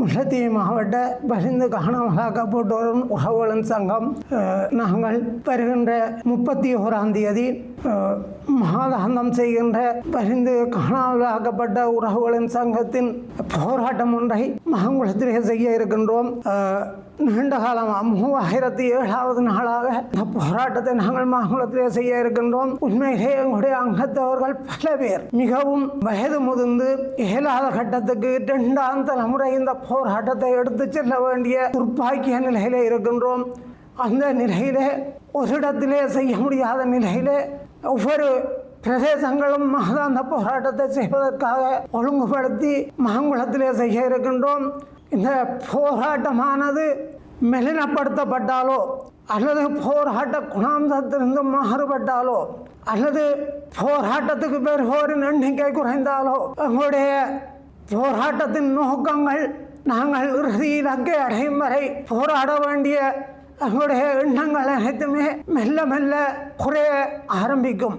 முல்லைத்தீவு மாவட்ட பசிந்து காணாமலாக்கப்பட்டு வரும் உறவுகளின் சங்கம் நாங்கள் வருகின்ற முப்பத்தி ஓராம் தேதி மாதாந்தம் செய்கின்ற பரிந்து காணாமலாக்கப்பட்ட உறவுகளின் சங்கத்தின் போராட்டம் ஒன்றை மகங்குளத்திலே செய்ய இருக்கின்றோம். நீண்ட காலமாக மூவாயிரத்தி ஏழாவது நாளாக இந்த போராட்டத்தை நாங்கள் மாங்குளத்திலே செய்ய இருக்கின்றோம். உண்மையிலே எங்களுடைய அங்கத்தவர்கள் பல பேர் மிகவும் வயது முதிர்ந்து இயலாத கட்டத்துக்கு இரண்டாம் தலைமுறை இந்த போராட்டத்தை எடுத்து செல்ல வேண்டிய துர்ப்பாக்கிய நிலையில இருக்கின்றோம். அந்த நிலையிலே ஒரு இடத்திலே செய்ய முடியாத நிலையிலே ஒவ்வொரு பிரதேசங்களும் மாதாந்த போராட்டத்தை செய்வதற்காக ஒழுங்குபடுத்தி மாங்குளத்திலே செய்ய இருக்கின்றோம். இந்த போராட்டமானது மெலினப்படுத்தப்பட்டாலோ அல்லது போராட்ட குணாம்சத்திலிருந்து மாறுபட்டாலோ அல்லது போராட்டத்துக்கு பெறுவோரின் எண்ணிக்கை குறைந்தாலோ எங்களுடைய போராட்டத்தின் நோக்கங்கள் நாங்கள் இறுதி இலக்கை அடையும் வரை போராட வேண்டிய நம்முடைய எண்ணங்கள் அனைத்துமே மெல்ல மெல்ல குறைய ஆரம்பிக்கும்.